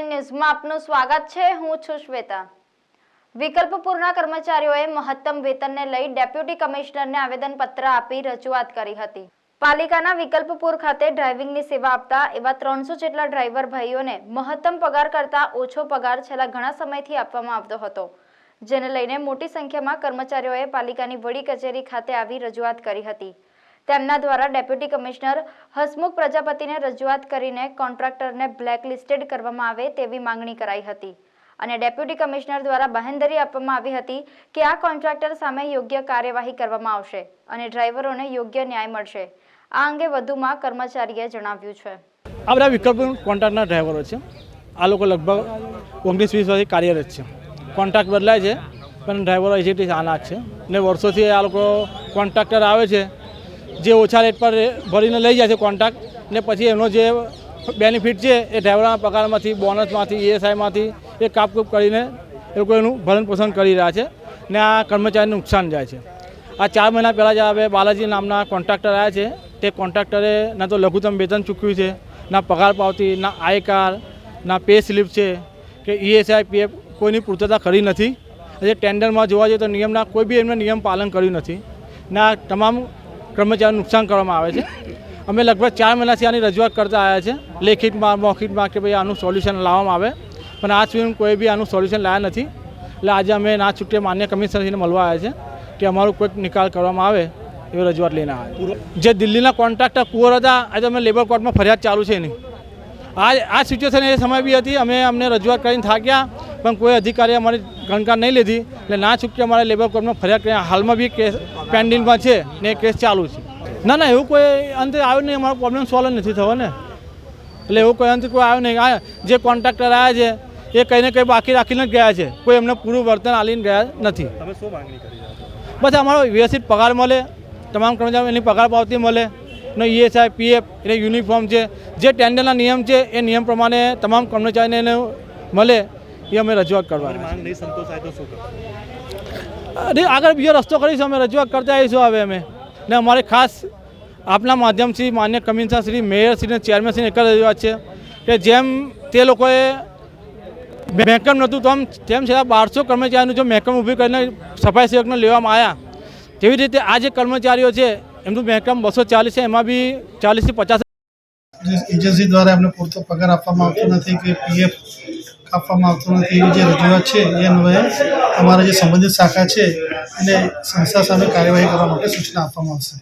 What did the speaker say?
ન્યૂઝમાં આપનું સ્વાગત છે. હું છું શ્વેતા. વિકલ્પપુરના કર્મચારીઓએ મહત્તમ વેતનને લઈ ડેપ્યુટી કમિશનરને આવેદનપત્ર આપી રજૂઆત કરી હતી. પાલિકાના વિકલ્પપુર ખાતે ડ્રાઇવિંગની સેવા આપતા એવા ત્રણસો જેટલા ડ્રાઈવર ભાઈઓને મહત્તમ પગાર કરતાં ઓછો પગાર છેલ્લા ઘણા સમયથી આપવામાં આવતો હતો, જેને લઈને મોટી સંખ્યામાં કર્મચારીઓએ પાલિકાની વડી કચેરી ખાતે આવી રજૂઆત કરી હતી. તેમના દ્વારા ડેપ્યુટી કમિશનર હસમુખ પ્રજાપતિને રજૂઆત કરીને કોન્ટ્રાક્ટરને બ્લેકલિસ્ટેડ કરવામાં આવે તેવી માંગણી કરાઈ હતી. અને ડેપ્યુટી કમિશનર દ્વારા બાહેંધરી આપવામાં આવી હતી કે આ કોન્ટ્રાક્ટર સામે યોગ્ય કાર્યવાહી કરવામાં આવશે અને ડ્રાઈવરોને યોગ્ય ન્યાય મળશે. આ અંગે વધુમાં કર્મચારીએ જણાવ્યું છે. આ બધા વિકલ્પ કોન્ટ્રાક્ટના ડ્રાઈવરો છે. આ લોકો લગભગ ઓગણીસ વીસ વર્ષથી કાર્યરત છે. કોન્ટ્રાક્ટ બદલાય છે, પણ ડ્રાઈવરો એજેટી આના છે. ને વર્ષોથી આ લોકો કોન્ટ્રાક્ટર આવે છે જે ઓછા રેટ પર ભરીને લઈ જાય છે કોન્ટ્રાક્ટ ને પછી એનો જે બેનિફિટ છે એ ડ્રાઈવરના પગારમાંથી બોનસમાંથી ઈએસઆઈમાંથી એ કાપકૂપ કરીને એ લોકો એનું ભરણ પોષણ કરી રહ્યા છે ને આ કર્મચારીને નુકસાન જાય છે. આ ચાર મહિના પહેલાં જે હવે બાલાજી નામના કોન્ટ્રાક્ટર આવ્યા છે. તે કોન્ટ્રાક્ટરે ના તો લઘુત્તમ વેતન ચૂક્યું છે, ના પગાર પાવતી, ના આયકાર ના પે સ્લિપ છે, કે ઈએસઆઈ પીએફ કોઈની પૂર્તતા કરી નથી. આજે ટેન્ડરમાં જોવા જઈએ તો નિયમના કોઈ બી એમને નિયમ પાલન કર્યું નથી. ને આ તમામ કર્મચારીઓને નુકસાન કરવામાં આવે છે. અમે લગભગ ચાર મહિનાથી આની રજૂઆત કરતા આવ્યા છે. લેખિતમાં, મૌખિકમાં કે ભાઈ આનું સોલ્યુશન લાવવામાં આવે. પણ આજ સુધી કોઈ બી આનું સોલ્યુશન લાવ્યા નથી. એટલે આજે અમે ના છૂટે માન્ય કમિશનરશ્રીને મળવા આવ્યા છે કે અમારો કોઈક નિકાલ કરવામાં આવે એવી રજૂઆત લઈને આવ્યા જે દિલ્હીના કોન્ટ્રાક્ટર કુંવર હતા, આજે અમે લેબર કોર્ટમાં ફરિયાદ ચાલુ છે એની. આ આ સિચ્યુએશન એ સમય બી હતી. અમે અમને રજૂઆત કરીને થાક્યા પણ કોઈ અધિકારીએ અમારી ગણકાર નહીં લીધી. એટલે ના ચૂકી અમારે લેબર કોર્ટમાં ફરિયાદ કરી હાલમાં બી કેસ પેન્ડિંગમાં છે ને એ કેસ ચાલુ છે. ના ના એવું કોઈ અંતે આવ્યું નહીં. અમારો પ્રોબ્લેમ સોલ્વ નથી થયો ને. એટલે એવું કોઈ અંતે કોઈ આવ્યું નહીં. આ જે કોન્ટ્રાક્ટર આવ્યા છે એ કંઈ ને કંઈ બાકી રાખીને જ ગયા છે. કોઈ એમને પૂરું વર્તન આલીને ગયા નથી. તમે શું માંગણી કરી બસ અમારો વ્યવસ્થિત પગાર મળે. તમામ કર્મચારીઓ એની પગાર પાવતી મળે. ને ઈએસઆઈ પીએફ એને યુનિફોર્મ છે. જે ટેન્ડરના નિયમ છે એ નિયમ પ્રમાણે તમામ કર્મચારીને મળે એ અમે રજૂઆત કરવાની અરે આગળ બીજો રસ્તો કરીશું અમે રજૂઆત કરતા આવીશું હવે અમે. ને અમારે ખાસ આપના માધ્યમથી માન્ય commissioner Shri mayor Shri chairman શ્રીને એક રજૂઆત છે કે જેમ તે લોકોએ મહેકમ નહોતું તો આમ તેમ છતાં બારસો કર્મચારીનું જો મહેકમ ઊભી કરીને સફાઈ સેવકને લેવામાં આવ્યા તેવી રીતે આ જે કર્મચારીઓ છે એમનું મહેકમ બસો ચાલીસ છે, એમાં બી ચાલીસથી પચાસ એજન્સી દ્વારા એમને પૂરતો પગાર આપવામાં આવતો નથી કે પીએફ આપવામાં આવતો નથી, એવી જે રજૂઆત છે, એ અન્વયે અમારા જે સંબંધિત શાખા છે, એને સંસ્થા સામે કાર્યવાહી કરવા માટે સૂચના આપવામાં આવશે.